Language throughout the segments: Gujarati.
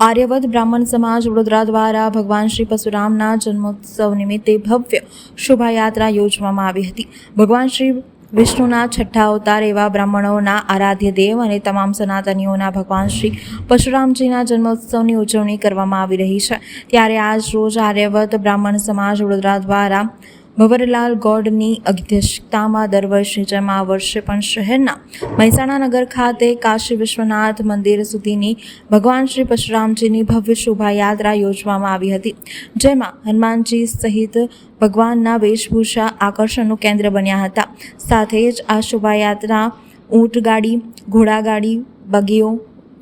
આર્યવદ બ્રાહ્મણ સમાજ વડોદરા દ્વારા ભગવાન શ્રી પરશુરામના જન્મોત્સવ નિમિત્તે ભવ્ય શોભાયાત્રા યોજવામાં આવી હતી. ભગવાન શ્રી વિષ્ણુના છઠ્ઠા અવતાર એવા બ્રાહ્મણોના આરાધ્ય દેવ અને તમામ સનાતનીઓના ભગવાન શ્રી પરશુરામજીના જન્મોત્સવની ઉજવણી કરવામાં આવી રહી છે. ત્યારે આજ રોજ આર્યવત બ્રાહ્મણ સમાજ વડોદરા દ્વારા ભવરલાલ ગોડની અધ્યક્ષતામાં દર વર્ષે જેમ આ વર્ષે પણ શહેરના મહેસાણા નગર ખાતે કાશી વિશ્વનાથ મંદિર સુધીની ભગવાન શ્રી પરશુરામજીની ભવ્ય શોભાયાત્રા યોજવામાં આવી હતી, જેમાં હનુમાનજી સહિત ભગવાનના વેશભૂષા આકર્ષણનું કેન્દ્ર બન્યા હતા. સાથે જ આ શોભાયાત્રા, ઊંટગાડી, ઘોડાગાડી બગીઓ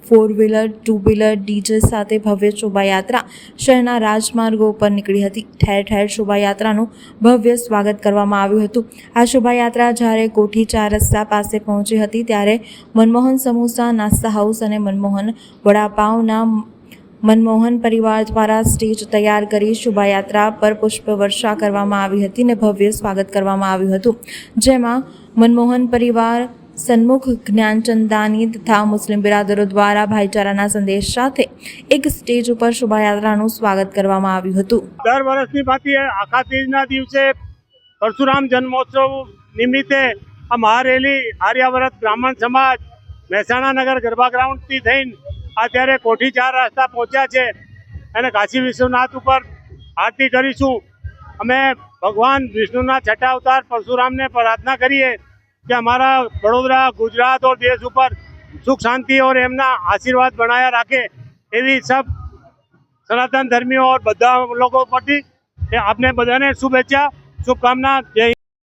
four wheeler, two wheeler DJ સાથે ભવ્ય શોભાયાત્રા શહેરના રાજમાર્ગો ઉપર નીકળી હતી. ઠેર ઠેર શોભાયાત્રાનું ભવ્ય સ્વાગત કરવામાં આવ્યું હતું. આ શોભાયાત્રા જ્યારે કોઠી ચાર રસ્તા પાસે પહોંચી હતી, ત્યારે મનમોહન સમોસા, નાસ્તા હાઉસ અને મનમોહન વડાપાવના મનમોહન પરિવાર દ્વારા સ્ટેજ તૈયાર કરી શોભાયાત્રા પર પુષ્પવર્ષા કરવામાં આવી હતી અને ભવ્ય સ્વાગત કરવામાં આવ્યું હતું. જેમાં મનમોહન પરિવાર સન્મુખ જ્ઞાનચંદાની તથા મુસ્લિમ બિરાદરો દ્વારા ભાઈચારાના સંદેશ સાથે એક સ્ટેજ ઉપર શોભાયાત્રાનું સ્વાગત કરવામાં આવ્યું હતું. દર વર્ષની ભાંતિ આખા તીજના દિવસે પરશુરામ જન્મોત્સવ નિમિત્તે આ મહારેલી આર્યાવરત બ્રાહ્મણ સમાજ મહેસાણા નગર ગરબા ગ્રાઉન્ડથી થઈને અત્યારે કોઠી ચાર રસ્તા પહોંચ્યા છે. અને કાશી વિશ્વનાથ ઉપર આરતી કરીશું. અમે ભગવાન વિષ્ણુના છઠ્ઠા અવતાર પરશુરામને પ્રાર્થના કરીએ. કે અમારા વડોદરા ગુજરાત और દેશ ઉપર સુખ શાંતિ और એમના આશીર્વાદ બનાયા રાખે એવી સબ સનાતન ધર્મીઓ और બધા લોકો પરથી એ આપને બધાને શુભેચ્છા શુભકામના જય હિન્દ.